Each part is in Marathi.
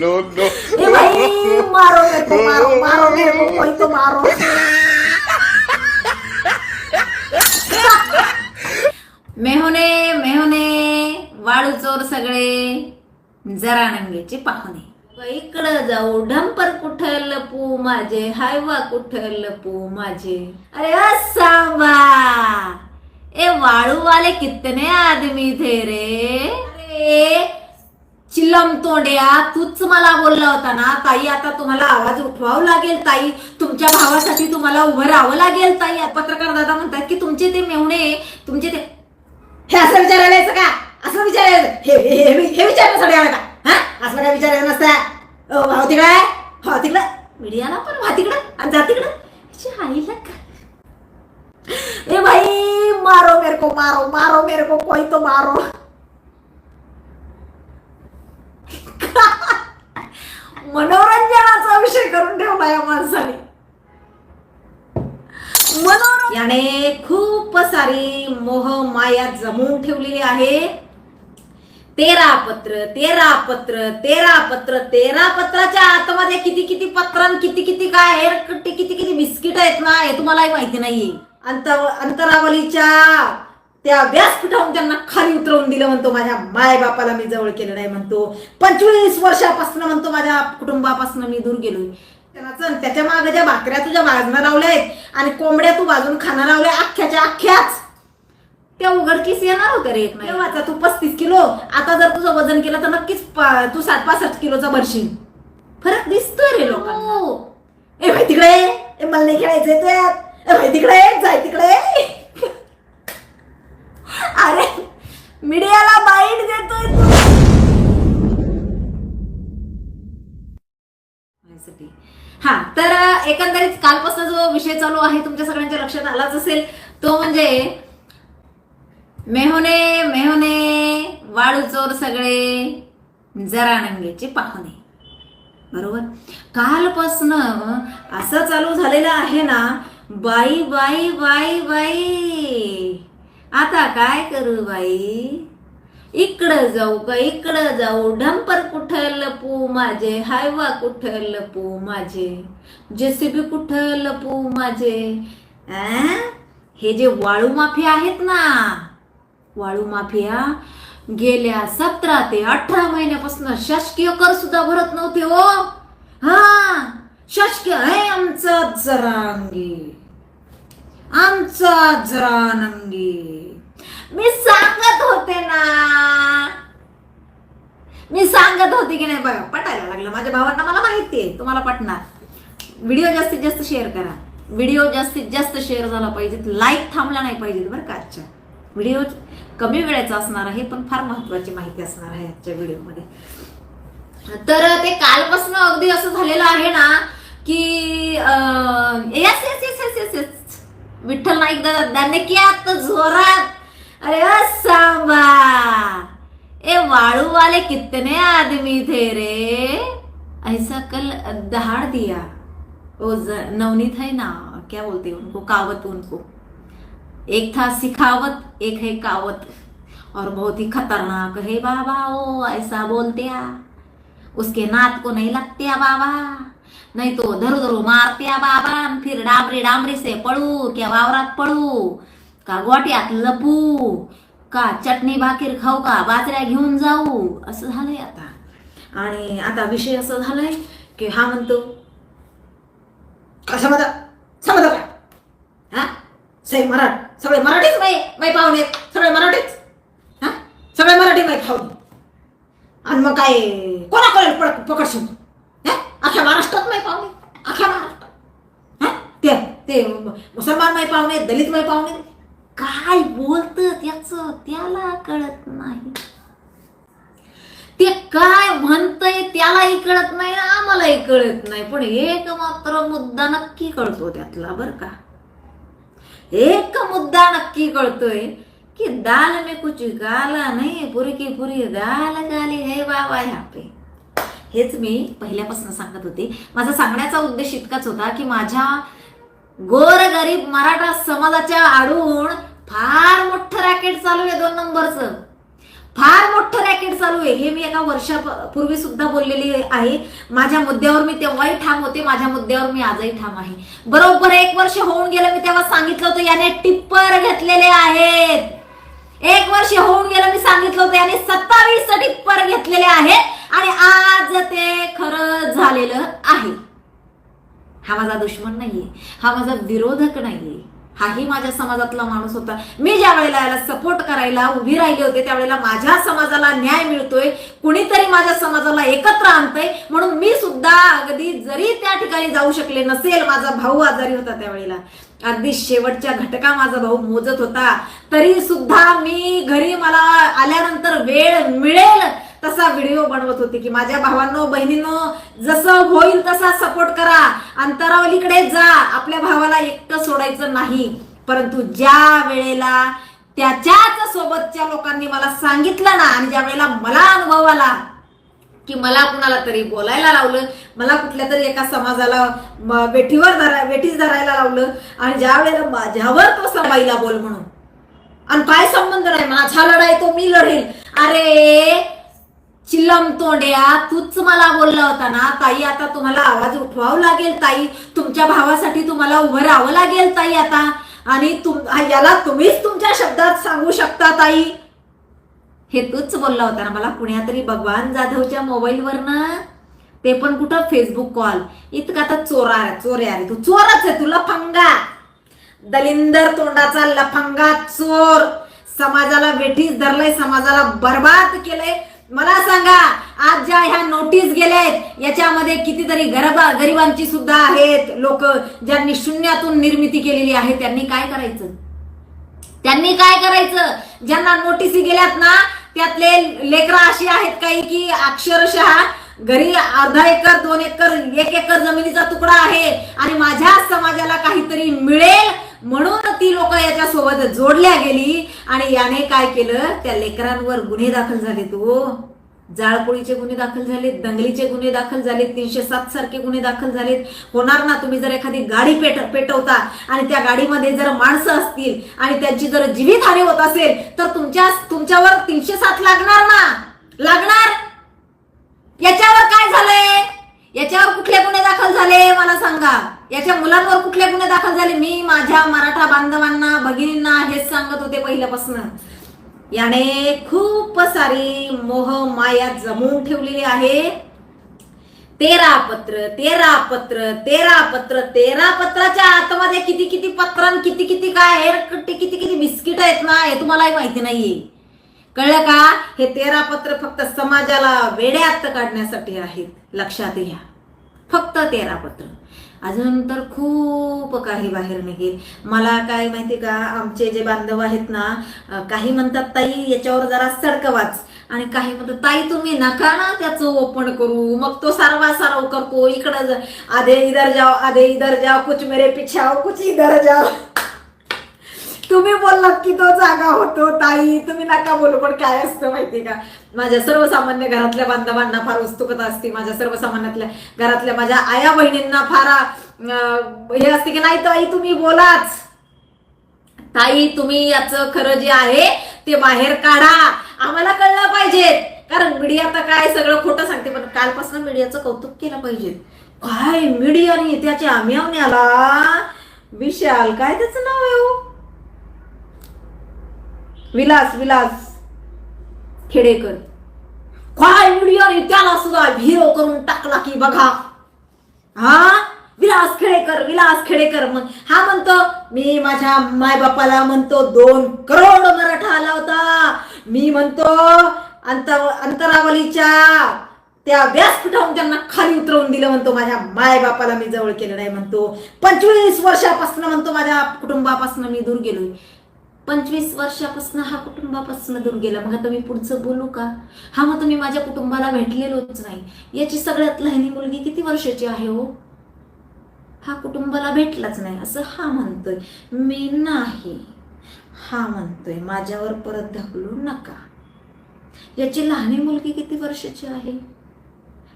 No, no. तो मारो मेहुणे मेहुणे वाळू चोर सगळे जरा नंगेचे पाहुणे. इकडं जाऊ. ढंपर कुठं लपू माझे? हायवा कुठं लपू माझे? अरे सांबा ए वाळू वाले कितने आदमी थे रे? अरे चिलम तोंड्या तूच मला बोलला होता ना ताई आता तुम्हाला आवाज उठवावं लागेल ताई. तुमच्या भावासाठी तुम्हाला उभं राहावं लागेल ताई. पत्रकार दादा म्हणतात की तुमचे ते मेवणे तुमचे ते हे असं विचारायला यायचं का? असं विचारायचं हे हे विचारण्यासाठी आलं का? हा? असं काय विचारायला नसता. भाव भाऊ तिकडे भाव तिकडं. मीडियाला पण भा तिकडं आणि जा तिकडं. आईला का? ए भाई मारो मेरे को मारो मारो मेरे को कोई तो मारो. मनोरंजनाचा विषय करून ठेवला या माणसाने. याने खूप सारी मोह माया जमवून ठेवलेली आहे. तेरा पत्र तेरा पत्र तेरा पत्र तेरा पत्राच्या आतमध्ये किती किती पत्र आणि किती किती काय आहे? किती किती बिस्किट आहेत ना हे तुम्हालाही माहिती नाहीये. अंत अंतरावलीच्या त्या व्यासपीठावरून त्यांना खाली उतरवून दिलं म्हणतो माझ्या माय बापाला मी जवळ केलं नाही म्हणतो. पंचवीस वर्षापासून म्हणतो माझ्या कुटुंबापासून मी दूर गेलोय. त्याला त्याच्यामागे ज्या भाकऱ्या तुझ्या भाजणं लावल्या आहेत आणि कोंबड्या तू भाजून खाणं लावल्या अख्ख्याच्या अख्ख्याच. त्या उघडकीस येणार होत्या रे तेव्हाचा तू पस्तीस किलो? आता जर तुझं वजन केलं तर नक्कीच तू सात पासष्ट किलोचा भरशील. फरक दिसतोय रे लोकांना. ए भाई तिकडे ए मला नाही खेळायचंय तू यात ए भाई तिकडे जाय तिकडे अरे मीडियाला बाईट देतोय तू. हा तर एकंदरीत कालपासून जो विषय चालू आहे तुमच्या सगळ्यांच्या लक्षात आलाच असेल तो म्हणजे मेहोने मेहोने वाळू चोर सगळे जरानंगेचे पाहुणे. बरोबर? कालपासून असं चालू झालेलं आहे ना बाई बाई बाई बाई. आता काय करू बाई? इकडं जाऊ का इकडं जाऊ? ढंपर कुठं लपू माझे? हायवा कुठं लपू माझे? जेसीबी कुठं लपू माझे? हे जे वाळू माफिया आहेत ना वाळू माफिया गेल्या सतरा ते अठरा महिन्यापासून शासकीय कर सुद्धा भरत नव्हते हो. हा शासकीय आहे आमचा जरांगी. आमचा जरानंगी मी सांगत होते ना. मी सांगत होते की नाही बघा पटायला लागलं. माझ्या भावांना मला माहिती आहे. तुम्हाला पटणार. व्हिडिओ जास्तीत जास्त शेअर करा. व्हिडिओ जास्तीत जास्त शेअर झाला पाहिजे लाईक थांबला नाही पाहिजे बरं का आजच्या. व्हिडिओ कमी वेळेचा असणार आहे पण फार महत्वाची माहिती असणार आहे आजच्या व्हिडिओमध्ये. तर ते कालपासून अगदी असं झालेलं आहे ना की yes yes yes yes yes yes Vitthal Naik दादा दाने की आता जोरात अरे अ सांबा. ए वाळू वाले कितने आदमी थे रे. ऐसा कल दहाड़ दिया. वो नवनीत है ना क्या बोलते हैं उनको कावत उनको. एक था सिखावत एक है कावत. और बहुत ही खतरनाक है बाबा ओ ऐसा बोलते आ उसके नात को नहीं लगते आ बाबा. नहीं तो धरो धरो मारते आ बाबा. फिर डामरी डामरी से पळू क्या वावरात पळू का गोट्यात लपू का चटणी भाकीर खाऊ का बाजऱ्या घेऊन जाऊ असं झालंय आता. आणि आता विषय असं झालाय की हा म्हणतो समजा समजा का हा? सई मराठ सगळे मराठीच बाई बाई पाहुणे. सगळे मराठीच. हा? सगळे मराठी बाई पाहुणे. आणि मग काय कोणाकडे पकड पड पकडशील हा? अख्ख्या महाराष्ट्रात माही पाहुणे. अख्ख्या महाराष्ट्रात. ते ते मुसलमान माही पाहुणे दलित माही पाहुणे. काय बोलत त्याच त्याला कळत नाही. ते काय म्हणतंय त्यालाही कळत नाही आम्हालाही कळत नाही. पण एक मात्र मुद्दा नक्की कळतो त्यातला बर का? एक मुद्दा नक्की कळतोय की दाल में कुछ गाला नाही पुरी की पुरी दाल गाली हे बाबा ह्या पे. हेच मी पहिल्यापासून सांगत होते. माझा सांगण्याचा उद्देश इतकाच होता की माझ्या गोरगरीब मराठा समाजाच्या आडून फार मोठं रॅकेट चालू आहे दोन नंबरचं. फार मोठं रॅकेट चालू आहे. हे मी एका वर्षापूर्वी सुद्धा बोललेली आहे. माझ्या मुद्द्यावर मी तेव्हाही ठाम होते. माझ्या मुद्द्यावर मी आजही ठाम आहे. बरोबर एक वर्ष होऊन गेलं मी तेव्हा सांगितलं होतं याने टिप्पर घेतलेले आहेत. एक वर्ष होऊन गेलं मी सांगितलं होतं याने सत्तावीस टिप्पर घेतलेले आहेत. आणि हा माझा दुश्मन नाहीये. हा माझा विरोधक नाहीये. हाही माझ्या समाजातला माणूस होता. मी ज्या वेळेला याला सपोर्ट करायला उभी राहिली होते त्यावेळेला माझ्या समाजाला न्याय मिळतोय. कुणीतरी माझ्या समाजाला एकत्र आणतंय. म्हणून मी सुद्धा अगदी जरी त्या ठिकाणी जाऊ शकले नसेल माझा भाऊ आजारी होता त्यावेळेला. अगदी शेवटच्या घटका माझा भाऊ मोजत होता. तरी सुद्धा मी घरी मला आल्यानंतर वेळ मिळेल. तसा व्हिडिओ बनवत होते की माझ्या भावांनो बहिणींनो जसं होईल तसा सपोर्ट करा. अंतरावलीकडे जा. आपल्या भावाला एकटं सोडायचं नाही. परंतु ज्या वेळेला त्याच्याच सोबतच्या लोकांनी मला सांगितलं ना आणि ज्या वेळेला मला अनुभव आला की मला कुणाला तरी बोलायला लावलं मला कुठल्या तरी एका समाजाला वेठीवर धरा वेठीस धरायला लावलं आणि ज्या वेळेला माझ्यावर तो समाईला बोल म्हणून. आणि काय संबंध नाही? माझा लढाई तो मी लढेल. अरे चिल्लम तोंड्या तूच मला बोलला होता ना ताई आता तुम्हाला आवाज उठवावं लागेल ताई. तुमच्या भावासाठी तुम्हाला उभं राहावं लागेल ताई आता. आणि तुम याला तुम्हीच तुमच्या शब्दात सांगू शकता ताई. हे तूच बोलला होता ना मला कुण्यातरी भगवान जाधवच्या मोबाईलवर ना ते पण कुठं? फेसबुक कॉल इतका आता चोरा चोऱ्या रे तू चोरच आहे तू लफंगा. दलिंदर तोंडाचा लफंगा चोर. समाजाला वेठीस धरलंय समाजाला बर्बाद केलंय. मला सांगा आज ज्या ह्या नोटीस गेल्यात याच्यामध्ये कितीतरी गरबा गरिबांची सुद्धा आहेत लोक ज्यांनी शून्यातून निर्मिती केलेली आहे. त्यांनी काय करायचं? त्यांनी काय करायचं? ज्यांना नोटीसी गेल्यात ना त्यातले लेकरं अशी आहेत काही की अक्षरशः घरी अर्धा एकर दोन एकर एक एकर जमिनीचा तुकडा आहे आणि माझ्या समाजाला काहीतरी मिळेल म्हणून ती लोक याच्यासोबत जोडल्या गेली आणि याने काय केलं? त्या लेकरांवर गुन्हे दाखल झाले तो. जाळपोळीचे गुन्हे दाखल झालेत दंगलीचे गुन्हे दाखल झालेत तीनशे सात सारखे गुन्हे दाखल झालेत. होणार ना तुम्ही जर एखादी गाडी पेट पेटवता आणि त्या गाडीमध्ये जर माणसं असतील आणि त्यांची जर जीवितहानी होत असेल तर तुमच्या तुमच्यावर तीनशे सात लागणार ना? लागणार? याच्यावर काय झालंय? याच्यावर कुठले गुन्हे दाखल झाले मला सांगा. याच्या मुलांवर कुठले गुन्हे दाखल झाले? मी माझ्या मराठा बांधवांना भगिनींना हेच सांगत होते पहिल्यापासून. याने खूप सारी मोह माया जमवून ठेवलेली आहे. तेरा पत्र तेरा पत्र तेरा पत्र तेरा पत्राच्या आतमध्ये किती किती पत्रां किती किती काय आहे? किती किती बिस्किट आहेत ना? हे तुम्हालाही माहिती नाहीये. कळलं का? हे तेरा पत्र फक्त समाजाला वेड्यात काढण्यासाठी आहेत. लक्षात घ्या. फक्त तेरा पत्र. अजून तर खूप काही बाहेर निघेल. मला काय माहिती का? आमचे जे बांधव आहेत ना काही म्हणतात ताई याच्यावर जरा सडकवाच आणि काही म्हणतात ताई तुम्ही नका ना त्याचं ओपन करू. मग तो सारवा सारव करतो. इकडं आधे इधर जाओ आधे इधर जाओ. कुछ मेरे पिछाओ कुछ इधर जाओ. तुम्ही बोललात की तो जागा होतो ताई. तुम्ही नका बोलू पण काय असतं माहिती का? माझ्या सर्वसामान्य घरातल्या बांधवांना फार उत्सुकता असते. माझ्या सर्वसामान्यातल्या घरातल्या माझ्या आया बहिणींना फार हे असते की नाही ताई तुम्ही बोलाच. ताई तुम्ही याचं खरं जे आहे ते बाहेर काढा. आम्हाला कळलं पाहिजे कारण मीडिया तर काय सगळं खोटं सांगते पण कालपासून मीडियाचं कौतुक केलं पाहिजे. काय मीडियाने त्याच्या आम्यावण्याला? विशाल काय त्याचं नाव आहे हो? विलास विलास. खेडेकर. काय मीडियाने त्याला सुद्धा हिरो करून टाकला की बघा. हा? विलास खेडेकर विलास खेडेकर मग हा म्हणतो मी माझ्या मायबापाला म्हणतो दोन करोड मराठा आला होता. मी म्हणतो अंतर अंतरावलीच्या त्या व्यासपीठावरून त्यांना खाली उतरवून दिलं म्हणतो. माझ्या मायबापाला मी जवळ केलं नाही म्हणतो. पंचवीस वर्षापासून म्हणतो माझ्या कुटुंबापासून मी दूर गेलोय. पंचवीस वर्षापासून हा कुटुंबापासून दूर गेला. मग आता मी पुढचं बोलू का? हा मग तुम्ही माझ्या कुटुंबाला भेटलेलोच नाही. याची सगळ्यात लहानी मुलगी किती वर्षाची आहे हो? हा कुटुंबाला भेटलाच नाही असं हा म्हणतोय. मी नाही. हा म्हणतोय माझ्यावर परत ढकलू नका. याची लहानी मुलगी किती वर्षाची आहे?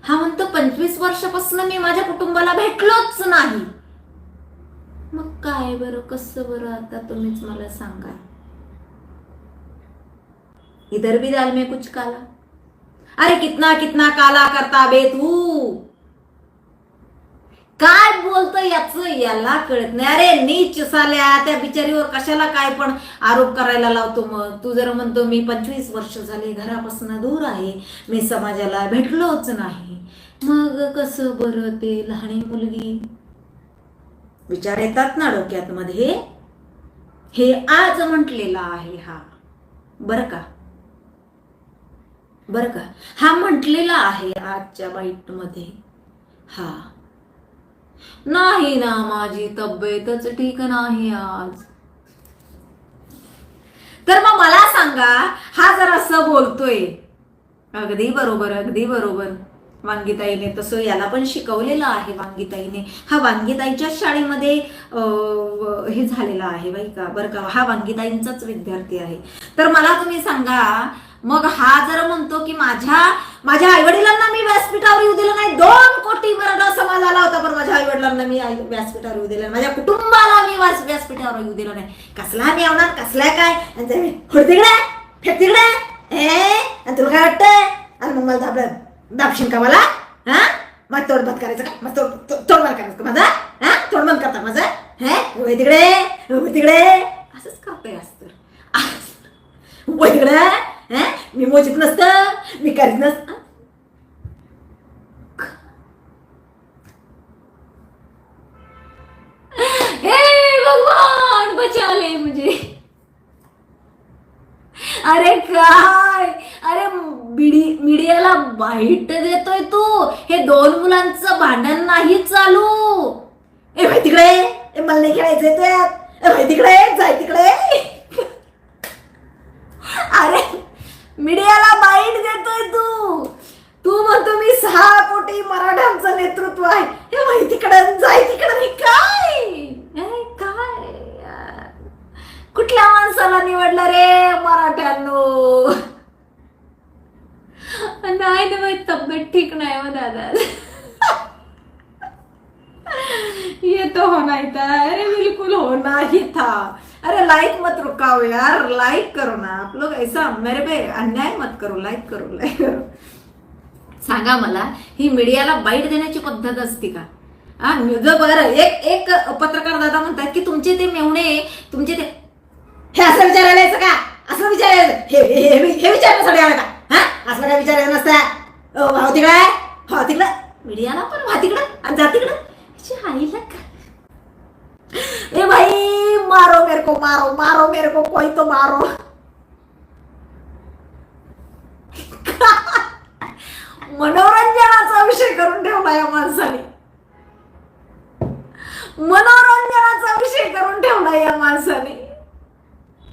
हा म्हणतो पंचवीस वर्षापासून मी माझ्या कुटुंबाला भेटलोच नाही. मग काय बरं? कसं बरं आता तुम्हीच मला सांगा इधर भी दाल में कुछ काला। अरे कितना कितना काला करता बे तू। काय बोलतो याच? याला कळत नाही. अरे नीच साल्या त्या बिचारीवर कशाला काय पण आरोप करायला लावतो मग? तू जर म्हणतो मी पंचवीस वर्ष झाले घरापासून दूर आहे. मी समाजाला भेटलोच नाही. मग कसं बरं ते लहानी मुलगी? विचार येतात ना डोक्यात मध्ये हे आज म्हटलेला आहे हा. बर का? बर का? हा म्हटलेला आहे आजच्या बाईटमध्ये हा. नाही ना माझी तब्येतच ठीक नाही आज. तर मग मला सांगा हा जर असं बोलतोय. अगदी बरोबर अगदी बरोबर. वांगीताईने तसं याला पण शिकवलेलं आहे वांगीताईने. हा वांगीताईच्याच शाळेमध्ये अं, हे झालेला आहे बाई का बरं का हा वांगीताईंचाच विद्यार्थी आहे. तर मला तुम्ही सांगा मग हा जर म्हणतो की माझ्या माझ्या आईवडिलांना मी व्यासपीठावर येऊ दिलं नाही दोन कोटी मराठा समाज आला होता पण माझ्या आईवडिलांना मी आई- व्यासपीठावर येऊ दिलं माझ्या कुटुंबाला मी व्यासपीठावर येऊ दिलं नाही. कसला मी येणार कसल्या काय? आणि तिकडे फेक तिकडे ए? तुला काय वाटतंय? आणि मग मला दाबलं. दाबशील का मला? हा? मग तोड बंद करायचं का? मग तोड तोड बंद करायचं का माझा? हा? तोड बंद करता माझा? हे? वय तिकडे वय तिकडे. असंच करतोय असतं वय तिकडे हे? मी मोजित नसतं मी करीत नसतं. हे भगवान बचाले म्हणजे. मुझे अरे काय? अरे मीडियाला बाईट देतोय तू. हे दोन मुलांचं भांडण नाही चालू. ए भाई तिकडे ए मला नाही खेळायचंय त्यात ए भाई तिकडे जाय तिकडे. अरे मीडियाला बाईट देतोय तू. तू म्हणतो मी सहा कोटी मराठ्यांचं नेतृत्व आहे. हे माहिती तिकडे जाय तिकडे. काय ए, काय यार. कुठल्या माणसाला निवडलं रे मराठ्यांनो? नाही ना माझी तब्येत ठीक नाही हो दादा. ये तो होना ही था अरे बिल्कुल होना ही था. अरे लाइक मत रुकाओ यार. लाइक करो ना. आप लोग ऐसा मेरे पे अन्याय मत करो. लाइक करो लाइक करो. सांगा मला ही मीडियाला बाईट देण्याची पद्धत असते का? हा बरं एक एक पत्रकार दादा म्हणतात की तुमचे ते मेवणे तुमचे ते हे असं विचारायला यायचं का? असं विचारायचं हे हे हे- हे विचारण्यासाठी आलं का? हा? असं काय विचारायचं नसतं. ओ भाऊ तिकडे हो तिकडं. मीडियाला पण भा तिकडं आणि जा तिकडं. आईला का? ए भाई मारो मेरे को मारो मारो मेरे को कोई तो मारो. मनोरंजनाचा विषय करून ठेवला या माणसाने. मनोरंजनाचा विषय करून ठेवला या माणसाने.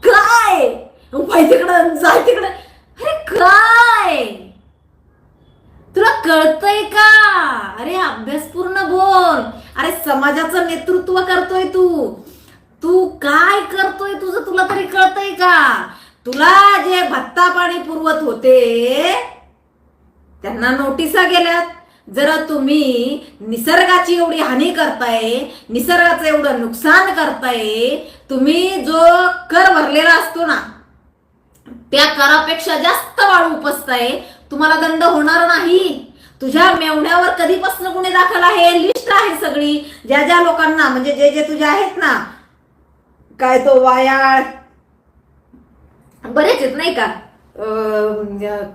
काय? भाई तिकडं जाय तिकडं. अरे काय? तुला कळतंय का? अरे अभ्यास पूर्ण बोल. अरे समाजाचं नेतृत्व करतोय तू. तू काय करतोय तुझं तुला तरी कळतंय का? तुला जे भत्ता पाणी पुरवत होते त्यांना नोटिसा गेल्यात. जर तुम्ही निसर्गाची एवढी हानी करताय निसर्गाचं एवढं नुकसान करताय तुम्ही जो कर भरलेला असतो ना त्या करापेक्षा जास्त वाळू उपसताय तुम्हाला दंड होणार नाही. तुझ्या मेवण्यावर कधीपासून गुन्हे दाखल आहे लिस्ट आहे सगळी. ज्या ज्या लोकांना म्हणजे जे जे तुझे आहेत ना काय तो वायाळ बरेच आहेत नाही का?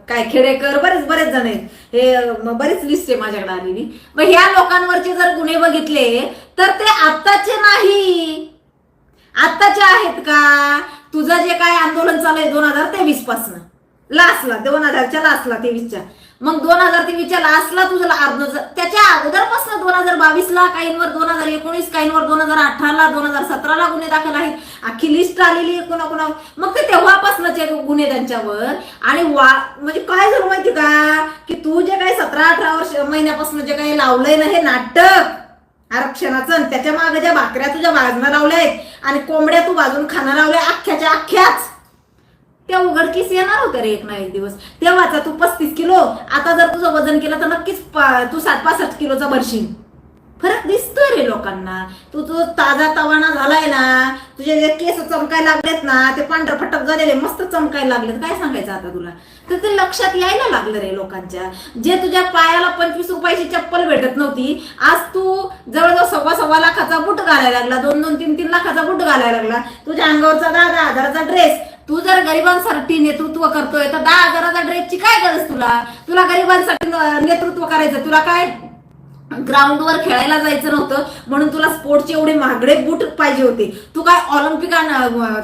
काय खेडेकर बरेच बरेच जण आहेत. हे बरेच लिस्ट आहे माझ्याकडे आलेली. मग ह्या लोकांवरचे जर गुन्हे बघितले तर ते आत्ताचे नाही. आत्ताच्या आहेत का? तुझं जे काय आंदोलन चालू आहे दोन हजार तेवीस पासन. लासला दोन हजारच्या लासला तेवीसच्या. मग दोन हजार तेवीसच्या लास्टला तुझं अर्ध त्याच्या अगोदरपासून दोन हजार बावीसला काहींवर दोन हजार एकोणीस काहींवर दोन हजार अठराला दोन हजार सतराला गुन्हे दाखल आहेत. अख्खी लिस्ट आलेली आहे कोणा कोणा मग ते तेव्हापासूनचे गुन्हे त्यांच्यावर. आणि वा म्हणजे काय झालं माहिती का? की तू जे काही सतरा अठरा वर्ष महिन्यापासून जे काही लावलंय ना हे नाटक आरक्षणाचं आणि त्याच्यामागे ज्या भाकऱ्या तुझ्या भाजणं लावल्या आहेत आणि कोंबड्या तू भाजून खाणं लावल्या अख्ख्याच्या अख्ख्याच. त्या उघडकीस येणार होत्या रे एक ना एक दिवस. तेव्हाचा तू पस्तीस किलो आता जर तुझं वजन केलं तर नक्कीच तू सात पासष्ट किलोचा भरशील फरक दिसतोय रे लोकांना. तू तो ताजा तवाना झालाय ना तुझे जे केस चमकायला लागलेत ना ते पांढर फटक झालेले मस्त चमकायला लागलेत. काय सांगायचं आता तुला? तर ते लक्षात यायला लागलं रे लोकांच्या. जे तुझ्या पायाला पंचवीस रुपयाची चप्पल भेटत नव्हती आज तू जवळजवळ सव्वा सव्वा लाखाचा बूट घालायला लागला दोन दोन तीन तीन लाखाचा बूट घालायला लागला. तुझ्या अंगावरचा दहा दहा हजाराचा ड्रेस. तू जर गरिबांसाठी नेतृत्व करतोय तर दहा हजाराचा ड्रेसची काय गरज तुला? तुला गरिबांसाठी नेतृत्व करायचं तुला काय ग्राउंडवर खेळायला जायचं नव्हतं म्हणून तुला स्पोर्टचे एवढे महागडे बूट पाहिजे होते. तू काय ऑलिम्पिक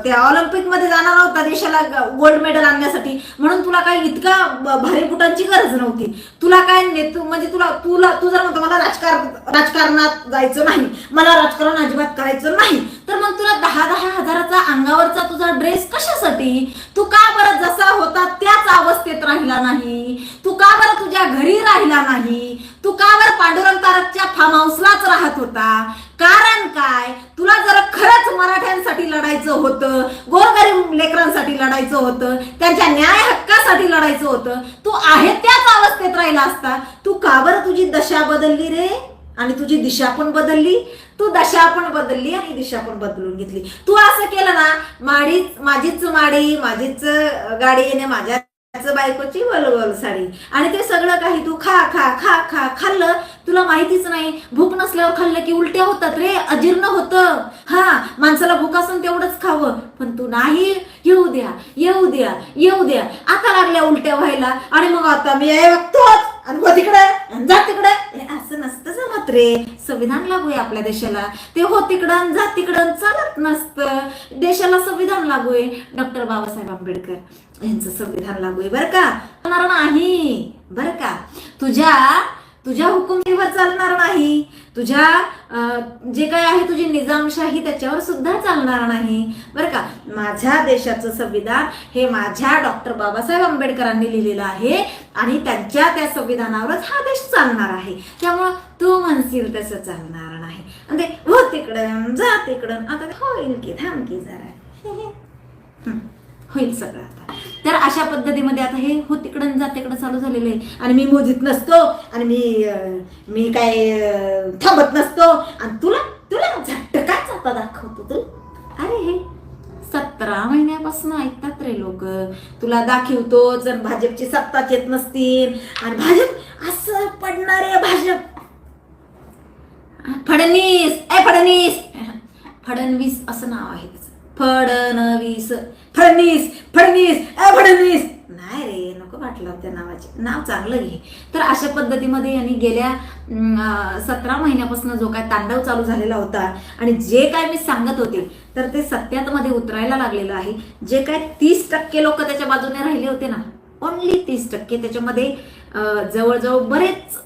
त्या ऑलिम्पिक जाणार होता देशाला गोल्ड मेडल आणण्यासाठी म्हणून तुला काय इतका भारी बुटांची गरज नव्हती. तुला काय म्हणजे तुला तुला तू जर म्हणतो मला राजकारण राजकारणात जायचं नाही मला राजकारण अजिबात करायचं नाही तर मग तुला दहा दहा हजाराचा अंगावरचा तुझा ड्रेस कशासाठी? तू का बरं जसा होता त्याच अवस्थेत राहिला नाही? तू का बरं तुझ्या घरी राहिला नाही? तू पांडुरंग तारकच्या फार्म हाऊसलाच राहत होता. कारण काय? तुला जर खरंच मराठ्यांसाठी लढायचं होतं गोरगरीब लेकरांसाठी लढायचं होतं त्यांच्या न्याय हक्कासाठी लढायचं होतं तू आहे त्याच अवस्थेत राहिला असता. तू का तुझी दशा बदलली रे? आणि तुझी दिशा पण बदलली. तू दशा पण बदलली आणि दिशा पण बदलून घेतली. तू असं केलं ना माडीच माझीच माडी माझीच गाडी येणे माझ्या बायकोची वलवल साडी. आणि ते सगळं काही तू खा खा खा खा खाल्लं तुला माहितीच नाही. भूक नसल्यावर खाल्लं की उलट्या होतात रे अजीर्ण होतं. हा माणसाला भूक असून तेवढंच खावं. पण तू नाही. येऊ द्या येऊ द्या येऊ द्या. आता लागल्या उलट्या व्हायला. आणि मग आता मी बघतोच आणि तिकडे जा तिकडे. असं नसतं जमत रे. संविधान लागू आहे आपल्या देशाला. ते हो तिकडं जा तिकडं चालत नसतं. देशाला संविधान लागू आहे. डॉक्टर बाबासाहेब आंबेडकर. यांचं संविधान लागू आहे. बरं का? होणार नाही. बरं का? तुझ्या तुझ्या हुकुमशाहीवर चालणार नाही. तुझ्या जे काय आहे तुझी निजामशाही त्याच्यावर सुद्धा चालणार नाही. बरं का? माझ्या देशाचं संविधान हे माझ्या डॉक्टर बाबासाहेब आंबेडकरांनी लिहिलेलं आहे आणि त्यांच्या त्या संविधानावरच हा देश चालणार आहे. त्यामुळं तू म्हणशील तसं चालणार नाही. आणि ते हो तिकडं जा तिकडं. आता होईल की थांब की जरा. होईल सगळं आता. तर अशा पद्धतीमध्ये आता हे हो तिकडं जा तिकडं चालू झालेलं आहे. आणि मी मोजीत नसतो आणि मी मी काय थांबत नसतो. आणि तुला तुला झट्ट काय जाता दाखवतो तू. अरे हे सतरा महिन्यापासून ऐकतात रे लोक. तुला दाखवतो जर भाजपची सत्ताच येत नसतील. आणि भाजप असं पडणार आहे भाजप. फडणवीस ए फडणवीस. फडणवीस असं नाव आहे. फडणवीस. फडणीस फडणीस अ फडणवीस. नाही रे नको वाटलं त्या नावाचे. नाव चांगलं घे. तर अशा पद्धतीमध्ये यांनी गेल्या सतरा महिन्यापासून जो काय तांडव चालू झालेला होता आणि जे काय मी सांगत होते तर ते सत्यात मध्ये उतरायला लागलेलं आहे. जे काय तीस टक्के लोक त्याच्या बाजूने राहिले होते ना ओनली तीस टक्के त्याच्यामध्ये जवळजवळ बरेच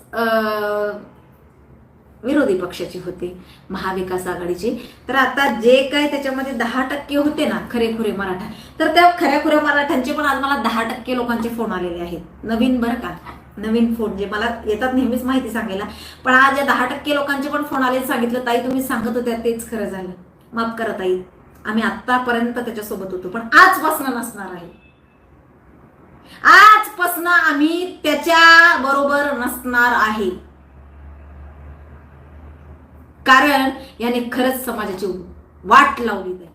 विरोधी पक्षाची होते महाविकास आघाडीचे. तर आता जे काय त्याच्यामध्ये दहा टक्के होते ना खरेखुरे मराठा तर त्या खऱ्याखुऱ्या मराठ्यांचे पण आज मला दहा टक्के लोकांचे फोन आलेले आहेत. नवीन बरं का? नवीन फोन जे मला येतात नेहमीच माहिती सांगायला. पण आज या दहा टक्के लोकांचे पण फोन आले सांगितलं ताई तुम्ही सांगत होत्या तेच खरं झालं. माफ करा ताई आम्ही आतापर्यंत त्याच्यासोबत होतो पण आजपासून नसणार आहे. आजपासून आम्ही त्याच्या बरोबर नसणार आहे. कारण याने खरंच समाजाची वाट लावली आहे